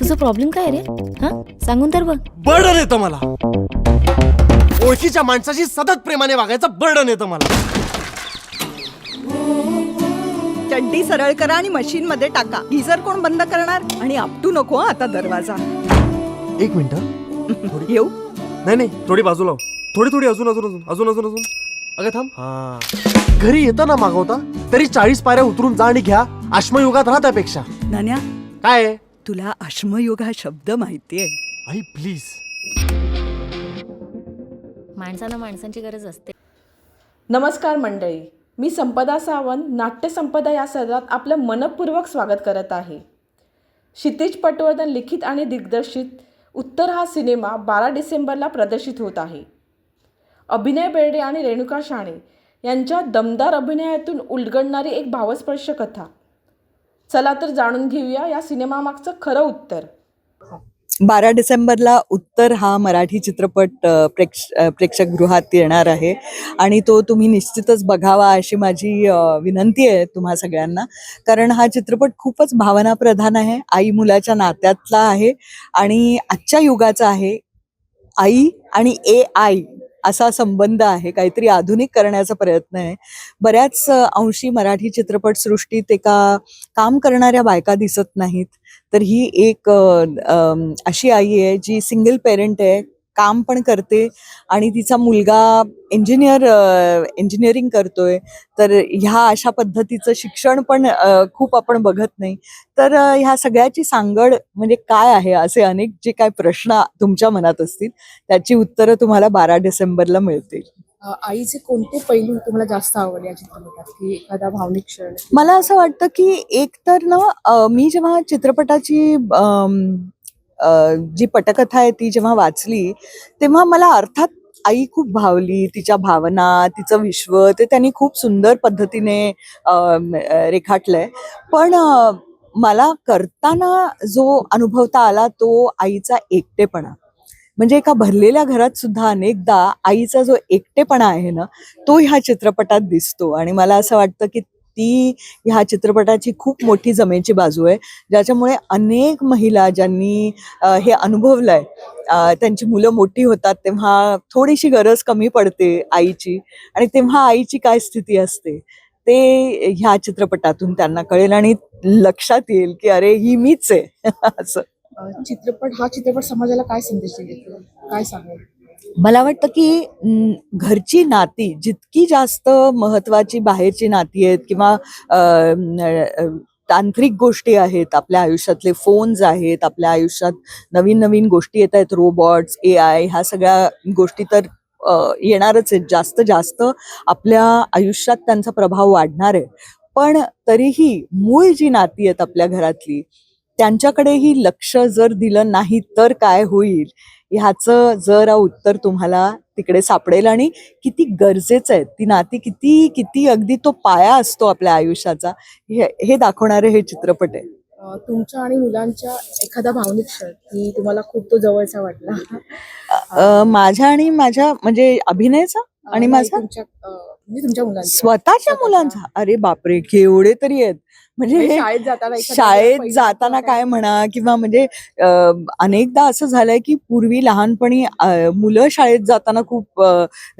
तुझं प्रॉब्लेम काय रे? हा? सांगून तर बघ. बर्डन येतं मला. ओळखीच्या माणसाशी सतत प्रेमाने वागायचं बर्डन येतं मला. चड्डी सरळ करा आणि मशीन मध्ये टाका. गिझर कोण बंद करणार? आणि आपटू नको हं आता दरवाजा. एक मिनिट. येऊ. नाही नाही थोडी बाजू लाव. थोडी थोडी अजून अजून अजून अजून अजून अजून. अगं थांब. हा. घरी येतं ना मागवता तरी चाळीस पायऱ्या उतरून जा आणि घ्या. आश्मयुगात राहा त्यापेक्षा. नान्या काय? आहे? तुला अश्मयुग हा शब्द माहितीये. आई प्लीज माणसाला माणसांची गरज असते. नमस्कार मंडळी. मी संपदा सावंत नाट्य संपदा या सदरात आपलं मनपूर्वक स्वागत करत आहे. क्षितिज पटवर्धन लिखित आणि दिग्दर्शित उत्तर हा सिनेमा बारा डिसेंबरला प्रदर्शित होत आहे. अभिनय बेर्डे आणि रेणुका शाणे यांच्या दमदार अभिनयातून उलगडणारी एक भावस्पर्श कथा. चला तर जाणून घेऊया या सिनेमामागचं खरं उत्तर. बारा डिसेंबरला उत्तर हा मराठी चित्रपट प्रेक्ष प्रेक्षकगृहात येणार आहे. आणि तो तुम्ही निश्चितच बघावा अशी माझी विनंती आहे तुम्हा सगळ्यांना. कारण हा चित्रपट खूपच भावनाप्रधान आहे. आई मुलाच्या नात्यातला आहे आणि आजच्या युगाचा आहे. आई आणि ए आय असा संबंध आहे काहीतरी आधुनिक करण्याचा प्रयत्न आहे. बऱ्याच अंशी मराठी चित्रपटसृष्टीत एका काम करणाऱ्या बायका दिसत नाहीत. तर ही एक अशी आई आहे जी सिंगल पेरेंट आहे. काम पण करते आणि तिचा मुलगा इंजिनियर इंजिनिअरिंग करतोय. तर ह्या अशा पद्धतीचं शिक्षण पण खूप आपण बघत नाही. तर ह्या सगळ्याची सांगड म्हणजे काय आहे असे अनेक जे काय प्रश्न तुमच्या मनात असतील त्याची उत्तरं तुम्हाला बारा डिसेंबरला मिळतील. आईचे कोणते पैलू तुम्हाला जास्त आवडले या चित्रपटात? की एखादा भावनिक क्षण? मला असं वाटतं की एक तर ना मी जेव्हा चित्रपटाची जी पटकथा आहे ती जेव्हा वाचली तेव्हा मला अर्थात आई खूप भावली. तिच्या भावना तिचं विश्व ते त्यांनी खूप सुंदर पद्धतीने रेखाटलंय. पण मला करताना जो अनुभवता आला तो आईचा एकटेपणा. म्हणजे एका भरलेल्या घरात सुद्धा अनेकदा आईचा जो एकटेपणा आहे ना तो ह्या चित्रपटात दिसतो. आणि मला असं वाटतं की ती ह्या चित्रपटाची खूप मोठी जमेची बाजू आहे. ज्याच्यामुळे अनेक महिला ज्यांनी हे अनुभवलंय त्यांची मुलं मोठी होतात तेव्हा थोडीशी गरज कमी पडते आईची. आणि तेव्हा आईची काय स्थिती असते ते ह्या चित्रपटातून त्यांना कळेल आणि लक्षात येईल की अरे ही मीच आहे. असं. चित्रपट हा चित्रपट समाजाला काय संदेश देतो? काय सांगेल? मला वाटतं की घरची नाती जितकी जास्त महत्वाची बाहेरची नाती आहेत किंवा तांत्रिक गोष्टी आहेत आपल्या आयुष्यातले फोन्स आहेत आपल्या आयुष्यात नवीन नवीन गोष्टी येत आहेत रोबॉट्स ए आय ह्या सगळ्या गोष्टी तर येणारच आहेत. जास्त जास्त आपल्या आयुष्यात त्यांचा प्रभाव वाढणार आहे. पण तरीही मूळ जी नाती आहेत आपल्या घरातली त्यांच्याकडेही लक्ष जर दिलं नाही तर काय होईल? ह्याचं जरा उत्तर तुम्हाला तिकडे सापडेल आणि किती गरजेचं आहे ती नाती किती किती अगदी तो पाया असतो आपल्या आयुष्याचा हे हे दाखवणारे हे चित्रपट आहे. तुमच्या आणि मुलांच्या एखादा भावनिक क्षण की तुम्हाला खूप तो जवळचा वाटला. माझ्या आणि माझ्या म्हणजे अभिनयचा आणि माझा? तुमच्या म्हणजे तुमच्या मुलांचा स्वतःच्या स्वतःचा. मुलांचा? अरे बापरे केवढे तरी आहेत. म्हणजे म्हणजे शाळेत जाताना शाळेत जाताना काय? म्हणा किंवा म्हणजे अनेकदा असं झालंय की पूर्वी लहानपणी मुलं शाळेत जाताना खूप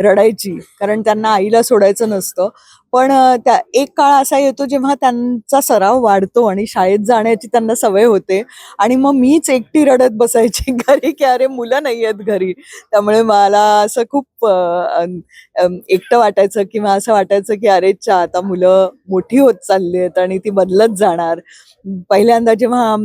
रडायची कारण त्यांना आईला सोडायचं नसतं. पण त्या एक काळ असा येतो जेव्हा त्यांचा सराव वाढतो आणि शाळेत जाण्याची त्यांना सवय होते आणि मग मीच एकटी रडत बसायची घरी की अरे मुलं नाही आहेत घरी. त्यामुळे मला असं खूप एकटं वाटायचं किंवा असं वाटायचं की अरे चा आता मुलं मोठी होत चालली आहेत आणि ती बदलत जाणार. पहिल्यांदा जेव्हा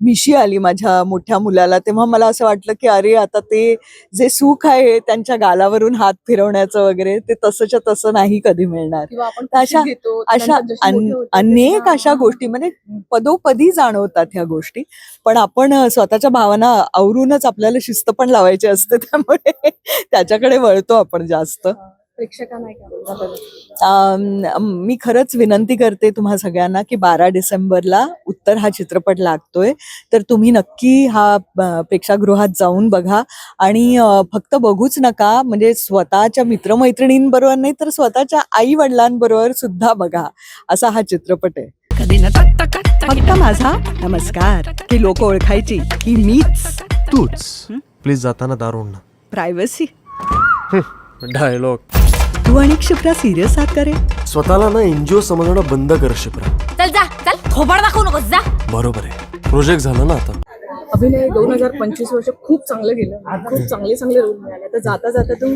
मिशी आली माझ्या मोठ्या मुलाला तेव्हा मला असं वाटलं की अरे आता ते जे सुख आहे त्यांच्या गालावरून हात फिरवण्याचं वगैरे ते तसंच्या तसं नाही कधी मिळणार. अशा- अशा अनेक अशा गोष्टी म्हणजे पदोपदी जाणवतात ह्या गोष्टी. पण आपण स्वतःच्या भावना आवरूनच आपल्याला शिस्त पण लावायची असते त्यामुळे त्याच्याकडे वळतो आपण जास्त. प्रेक्षकांना मी खरंच विनंती करते तुम्हा सगळ्यांना की बारा डिसेंबरला उत्तर हा चित्रपट लागतोय. तर तुम्ही नक्की हा प्रेक्षागृहात जाऊन बघा आणि फक्त बघूच नका. म्हणजे स्वतःच्या मित्रमैत्रिणींबरोबर नाही तर स्वतःच्या आई वडिलांबरोबर सुद्धा बघा. असा हा चित्रपट आहे. फक्त माझा नमस्कार. की लोक ओळखायची की मीच. तूच. प्लीज जाताना दारू ना प्रायव्हसी डायलॉग. तू आणि क्षिप्रा सिरियस आहात का रे? स्वतःला ना एनजीओ समजणं बंद कर शिप्रा चल जा चल. थोबाड दाखवू नकोस जा. बरोबर आहे. प्रोजेक्ट झालं ना आता. अभिनय दोन हजार पंचवीस वर्ष खूप चांगलं गेलं. खूप चांगले चांगले रोल मिळाले. तर जाता जाता तू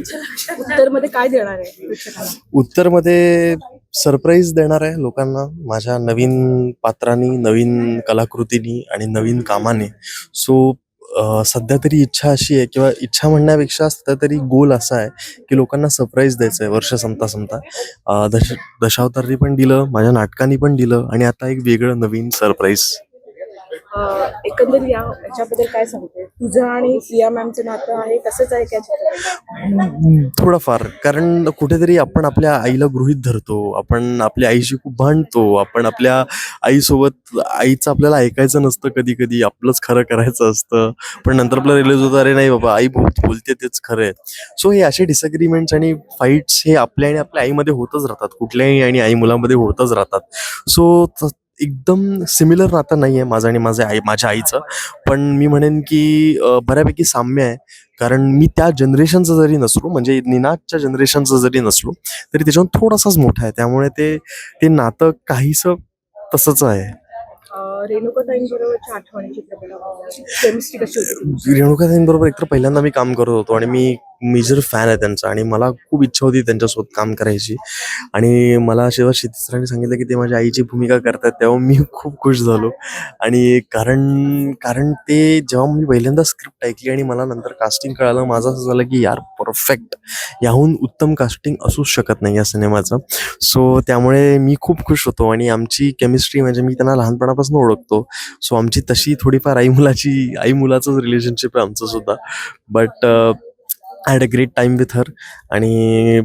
उत्तरमध्ये काय देणार आहे प्रेक्षकांना? उत्तरमध्ये सरप्राईज देणार आहे लोकांना. माझ्या नवीन पात्रांनी नवीन कलाकृतीनी आणि नवीन कामाने. सो सध्या तरी इच्छा अशी आहे किंवा इच्छा म्हणण्यापेक्षा सध्या तरी गोल असा आहे की लोकांना सरप्राईज द्यायचं आहे वर्ष संपता संपता. दश दशावतारी पण दिलं माझ्या नाटकांनी पण दिलं आणि आता एक वेगळं नवीन सरप्राईज एकंदरीत या याच्याबद्दल काय सांगते? तुझं आणि प्रिया मॅमचं नातं आहे कसंच आहे का थोडंफार. कारण कुठेतरी आपण आपल्या आईला गृहित धरतो. आपण आपल्या आईशी खूप भांडतो. आपण आपल्या आईसोबत आईचं आपल्याला ऐकायचं नसतं कधी कधी आपलंच खरं करायचं असतं. पण नंतर आपल्याला रिलीज होतं अरे नाही बाबा आई बहुत बोलते तेच खरं आहे. सो हे असे डिसअग्रीमेंट्स आणि फाईट्स हे आपल्या आणि आपल्या आईमध्ये होतच राहतात. कुठल्याही आणि आई मुलामध्ये होतच राहतात. सो एकदम सिमिलर नातं नाही आहे माझं आणि माझ्या आई माझ्या आईचं. पण मी म्हणेन की बऱ्यापैकी साम्य आहे. कारण मी त्या जनरेशनचं जरी नसलो म्हणजे निनादच्या जनरेशनचं जरी नसलो तरी त्याच्याहून थोडासाच मोठा आहे. त्यामुळे ते ते नातं काहीसं तसंच आहे? रेणुकाताईंबरोबर एकतर पहिल्यांदा मी काम करत होतो आणि मी मेजर फॅन आहे त्यांचा आणि मला खूप इच्छा होती त्यांच्यासोबत काम करायची. आणि मला जेव्हा क्षितिज सांगितलं की ते माझ्या आईची भूमिका करतात तेव्हा मी खूप खुश झालो. आणि कारण कारण ते जेव्हा मी पहिल्यांदा स्क्रिप्ट ऐकली आणि मला नंतर कास्टिंग कळालं माझं असं झालं की यार परफेक्ट याहून उत्तम कास्टिंग असूच शकत नाही या सिनेमाचं. सो त्यामुळे मी खूप खुश होतो आणि आमची केमिस्ट्री म्हणजे मी त्यांना लहानपणापासून ओळखतो. सो आमची तशी थोडीफार आई मुलाची आई मुलाचंच रिलेशनशिप आहे आमचं सुद्धा. But had a great time with her आणि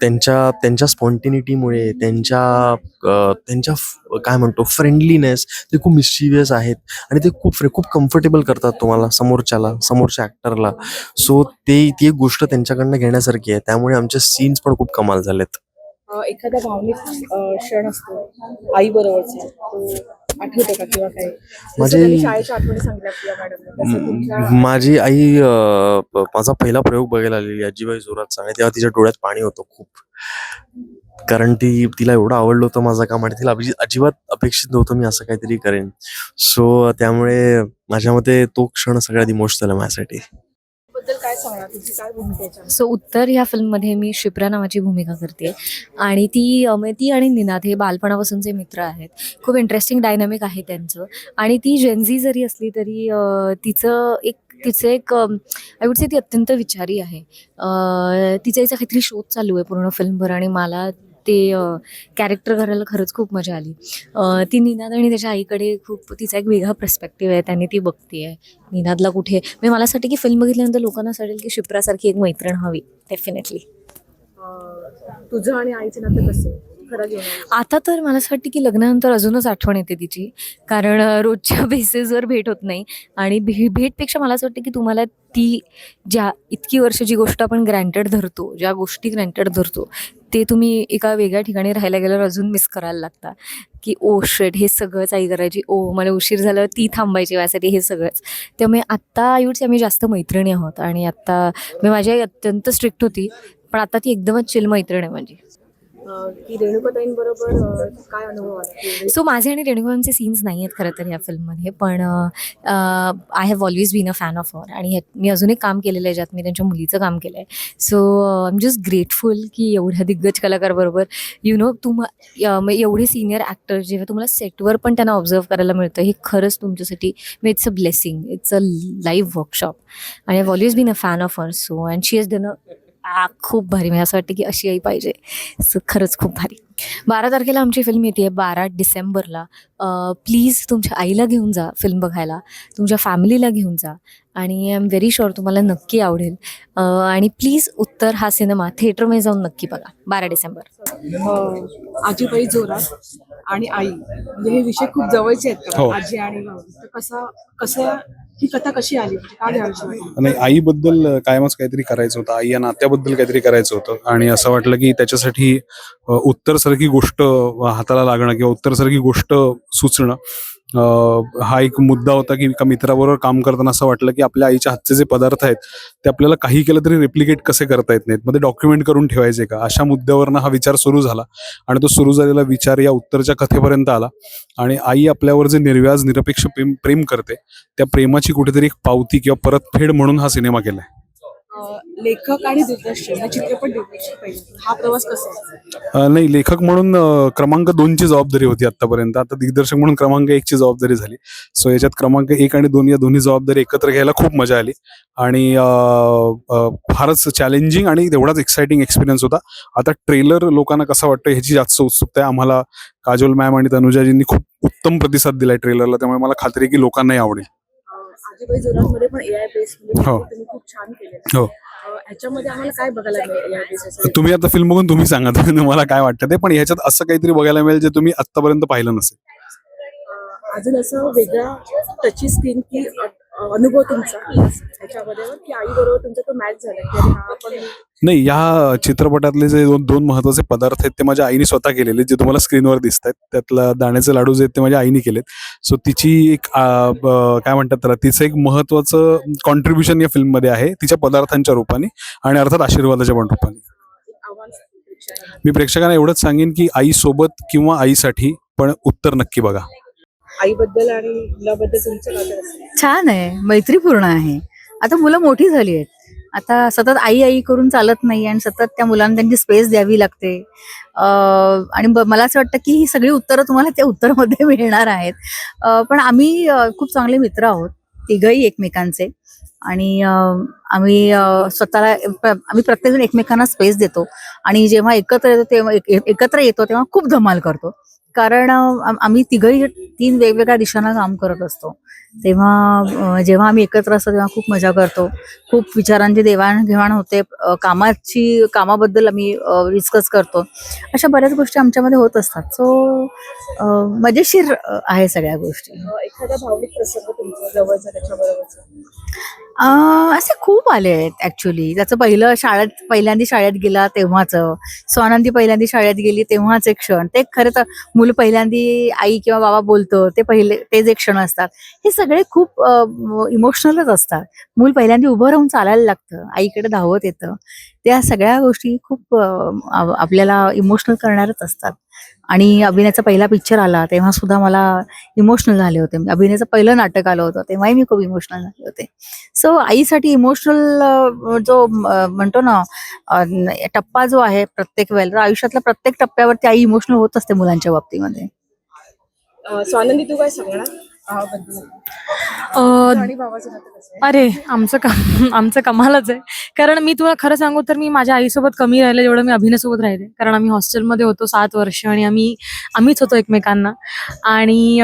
त्यांच्या त्यांच्या स्पॉन्टिनिटीमुळे त्यांच्या त्यांच्या काय म्हणतो फ्रेंडलीनेस ते खूप मिस्चिवियस आहेत. आणि ते खूप फ्रे- खूप कम्फर्टेबल करतात तुम्हाला समोरच्याला समोरच्या ॲक्टरला सो ते ती एक गोष्ट त्यांच्याकडनं घेण्यासारखी आहे. त्यामुळे आमचे सीन्स पण खूप कमाल झालेत. एखादा भावनिक क्षण असतो आई बरोबरचा आठवतो का किंवा काय? जसं माझे- शाळेच्या आठवणी सांगितल्या मॅडम माझी आई अ, प- माझा पहिला प्रयोग बघायला आलेली आजीबाई जोरातचा आणि तेव्हा तिच्या डोळ्यात पाणी होतं खूप. कारण ती तिला एवढं आवडलं होतं माझं काम आणि तिला अजिबात अपेक्षित नव्हतं मी असं काहीतरी करेन. सो त्यामुळे माझ्या मते तो क्षण सगळ्यात इमोशनल आहे माझ्यासाठी. काय सांगणार? तुझी काय भूमिका सो उत्तर ह्या फिल्ममध्ये मी शिप्रा नावाची भूमिका करते. आणि ती अं, ती आणि निनाद हे बालपणापासूनचे मित्र आहेत खूप इंटरेस्टिंग डायनामिक आहे त्यांचं. आणि ती जेन्झी जरी असली तरी तिचं एक तिचं एक आय वुड से ती अत्यंत विचारी आहे. तिचा याचा काहीतरी शोध चालू आहे पूर्ण फिल्मभर आणि मला ते कॅरेक्टर करायला खरंच खूप मजा आली. ती निनाद आणि त्याच्या आईकडे खूप तिचा एक वेगळा पर्स्पेक्टिव्ह आहे. त्याने ती बघते आहे निनादला कुठे म्हणजे मला असं वाटतं की फिल्म बघितल्यानंतर लोकांना असं वाटेल की शिप्रासारखी एक मैत्रीण हवी. डेफिनेटली तुझं आणि आईचं नातं कसं? आहे? खरं घेऊन आता तर मला असं वाटतं की लग्नानंतर अजूनच आठवण येते तिची. कारण रोजच्या बेसिसवर भेट होत नाही. आणि भे भेटपेक्षा मला असं वाटतं की तुम्हाला ती ज्या इतकी वर्ष जी गोष्ट आपण ग्रँटेड धरतो ज्या गोष्टी ग्रँटेड धरतो ते तुम्ही एका वेगळ्या ठिकाणी राहायला गेल्यावर अजून मिस करायला लागता. की ओ शेट हे सगळंच आई करायची. ओ मला उशीर झालं ती थांबायची यासाठी हे सगळंच. त्यामुळे आत्ता आई आम्ही जास्त मैत्रिणी आहोत. आणि आत्ता मी माझी आई अत्यंत स्ट्रिक्ट होती. पण आता ती एकदमच चिल मैत्रीण आहे माझी. की रेणुकाताईंबरोबर काय अनुभव आला? सो माझे आणि रेणुकांचे सीन्स नाही आहेत खरं तर या फिल्ममध्ये पण I have always been a fan of or आणि ह्यात मी अजून एक काम केलेलं आहे ज्यात मी त्यांच्या मुलीचं काम केलं आहे so I am just grateful की एवढ्या दिग्गज कलाकाराबरोबर यु नो तुम एवढे सिनियर ॲक्टर जेव्हा तुम्हाला सेटवर पण त्यांना ऑब्झर्व करायला मिळतं हे खरंच तुमच्यासाठी मी it's a blessing it's a live workshop आणि I always been a fan of her so and she is done a खूप भारी. म्हणजे असं वाटतं की अशी आई पाहिजे. सो खरंच खूप भारी. बारा तारखेला आमची फिल्म येते बारा डिसेंबरला. प्लीज तुमच्या आईला घेऊन जा फिल्म बघायला. तुमच्या फॅमिलीला घेऊन जा. आणि आय एम व्हेरी शुअर तुम्हाला नक्की आवडेल. आणि प्लीज उत्तर हा सिनेमा थिएटरमध्ये जाऊन नक्की बघा बारा डिसेंबर. अं, आजीबाई जोरात आणि आई. म्हणजे हे विषय खूप जवळचे आहेत का हो. आजी आणि कसा कसं ही कथा कशी आली? म्हणजे नाही आईबद्दल कायमच काहीतरी करायचं होतं. आई या नात्याबद्दल काहीतरी करायचं होतं. आणि असं वाटलं की त्याच्यासाठी अ, उत्तरासारखी गोष्ट हाताला लागणं किंवा उत्तरासारखी गोष्ट सुचणं हा एक मुद्दा होता की एका मित्राबरोबर काम करताना असं वाटलं की आपल्या आईच्या हातचे जे पदार्थ आहेत ते आपल्याला काही केलं तरी रेप्लिकेट कसे करता येत नाहीत? मध्ये डॉक्युमेंट करून ठेवायचे का? अशा मुद्द्यावरनं हा विचार सुरू झाला आणि तो सुरू झालेला विचार या उत्तरच्या कथेपर्यंत आला आणि आई आपल्यावर जे निर्व्याज निरपेक्ष प्रेम प्रेम करते त्या प्रेमाची कुठेतरी एक पावती किंवा परतफेड म्हणून हा सिनेमा केलाय. आहे लेखक आणि दिग्दर्शक चित्रपट दिग्दर्शक हा प्रवास कसा नाही लेखक म्हणून क्रमांक दोनची जबाबदारी होती आतापर्यंत आता दिग्दर्शक म्हणून क्रमांक एकची जबाबदारी झाली. सो याच्यात क्रमांक एक आणि दोन या दोन्ही जबाबदारी एकत्र घ्यायला खूप मजा आली. आणि फारच चॅलेंजिंग आणि तेवढाच एक्साइटिंग एक्सपिरियन्स होता. आता ट्रेलर लोकांना कसा वाटतं ह्याची जास्त उत्सुकता आहे. आम्हाला काजोल मॅम आणि तनुजाजींनी खूप उत्तम प्रतिसाद दिलाय ट्रेलरला त्यामुळे मला खात्री आहे की लोकांनाही आवडेल. आजीबाई जोरांमध्ये पण ए आय बेस हो. तुम्ही खूप छान केले हो. ह्याच्यामध्ये आम्हाला काय बघायला मिळेल ए आय बेस तुम्ही आता फिल्म बघून तुम्ही सांगा तुम्हाला काय वाटतं ते पण ह्याच्यात असं काहीतरी बघायला मिळेल जे तुम्ही आतापर्यंत पाहिलं नसेल अजून असं वेगळा टची स्क्रीन की अनुभव तुमचा ह्याच्यामध्ये की आई बरोबर तुमचा तो मॅच झाला की अरे आपण नाही या चित्रपटातले जे दोन दोन महत्त्वाचे पदार्थ आहेत ते माझ्या आईने स्वतः केलेले जे तुम्हाला स्क्रीनवर दिसत आहेत त्यातला दाण्याचे लाडू जे आहेत ते माझ्या आईने केलेत. सो तिची एक काय म्हणतात त्याला तिचं एक महत्वाचं कॉन्ट्रीब्युशन या फिल्ममध्ये आहे तिच्या पदार्थांच्या रूपाने आणि अर्थात आशीर्वादाच्या पण रूपाने. मी प्रेक्षकांना एवढंच सांगेन की आईसोबत किंवा आईसाठी पण उत्तर नक्की बघा. आईबद्दल आणि मुलाबद्दल तुमचं छान आहे. मैत्रीपूर्ण आहे. आता मुलं मोठी झाली आहेत. आता सतत आई आई करून चालत नाही आणि सतत त्या मुलांना त्यांची स्पेस द्यावी लागते. अं, आणि ब- मला असं वाटतं की ही सगळी उत्तरं तुम्हाला त्या उत्तरमध्ये मिळणार आहेत. अं, पण आम्ही अं, खूप चांगले मित्र आहोत. तिघही एकमेकांचे. आणि अं, आम्ही अं, स्वतःला आम्ही प्रत्येकजण एकमेकांना स्पेस देतो. आणि जेव्हा एकत्र येतो तेव्हा एक- एक- एकत्र येतो तेव्हा खूप धमाल करतो. कारण आम्ही तिघही तीन वेगवेगळ्या दिशांना काम करत असतो. तेव्हा जेव्हा आम्ही एकत्र असतो तेव्हा खूप मजा करतो. खूप विचारांची देवाणघेवाण होते. कामाची कामाबद्दल आम्ही डिस्कस करतो. अशा बऱ्याच गोष्टी आमच्यामध्ये होत असतात. सो मजेशीर आहे सगळ्या गोष्टी. एखादा भावनिक प्रसंग तुमचा जवळचा त्याच्याबरोबर अं, असे खूप आले आहेत ऍक्च्युली त्याचं पहिलं शाळेत पहिल्यांदा शाळेत गेला तेव्हाचं. स्वानंदी पहिल्यांदा शाळेत गेली तेव्हाचे क्षण. ते खरं तर मुलं पहिल्यांदा आई किंवा बाबा बोलतं ते पहिले ते जे क्षण असतात. हे सगळे खूप इमोशनलच असतात. मूल पहिल्यांदा उभं राहून चालायला लागतं. आईकडे धावत येतं. त्या सगळ्या गोष्टी खूप आप- आपल्याला इमोशनल करणारच असतात. आणि अभिनयाचा पहिला पिक्चर आला तेव्हा सुद्धा मला इमोशनल झाले होते. अभिनयाचं पहिलं नाटक आलं होतं तेव्हाही मी खूप इमोशनल झाले होते. सो आईसाठी इमोशनल जो म्हणतो ना टप्पा जो आहे प्रत्येक वेळेला आयुष्यातल्या प्रत्येक टप्प्यावरती आई इमोशनल होत असते मुलांच्या बाबतीमध्ये. स्वानंदी तू काय सांगणार? अरे आमचं काम आमचं कमालच आहे. कारण मी तुला खरं सांगू तर मी माझ्या आईसोबत कमी राहिले जेवढं मी अभिनयसोबत राहिले. कारण आम्ही हॉस्टेलमध्ये होतो सात वर्ष आणि आम्ही आम्हीच होतो एकमेकांना. आणि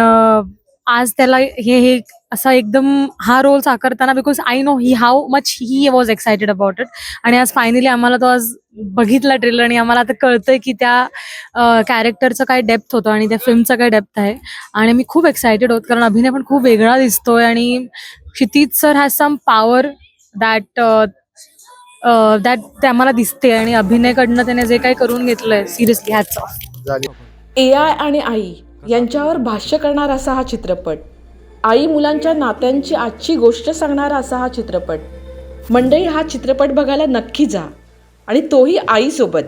आज त्याला हे हे असा एकदम हा रोल साकारताना because I know he how much he was excited about it आणि आज फायनली आम्हाला तो आज बघितला ट्रेलर आणि आम्हाला आता कळतंय की त्या कॅरेक्टरचं काय डेप्थ होतं आणि त्या फिल्मचं काय डेप्थ आहे. आणि मी खूप एक्सायटेड होत कारण अभिनय पण खूप वेगळा दिसतोय आणि Kshitij sir has some power that that ते आम्हाला दिसते आणि अभिनयकडनं त्याने जे काही करून घेतलंय सिरियसली ह्याचं ए आय आणि आई यांच्यावर भाष्य करणारा असा हा चित्रपट आई मुलांच्या नात्यांची आजची गोष्ट सांगणारा असा हा चित्रपट. मंडळी हा चित्रपट बघायला नक्की जा आणि तोही आईसोबत.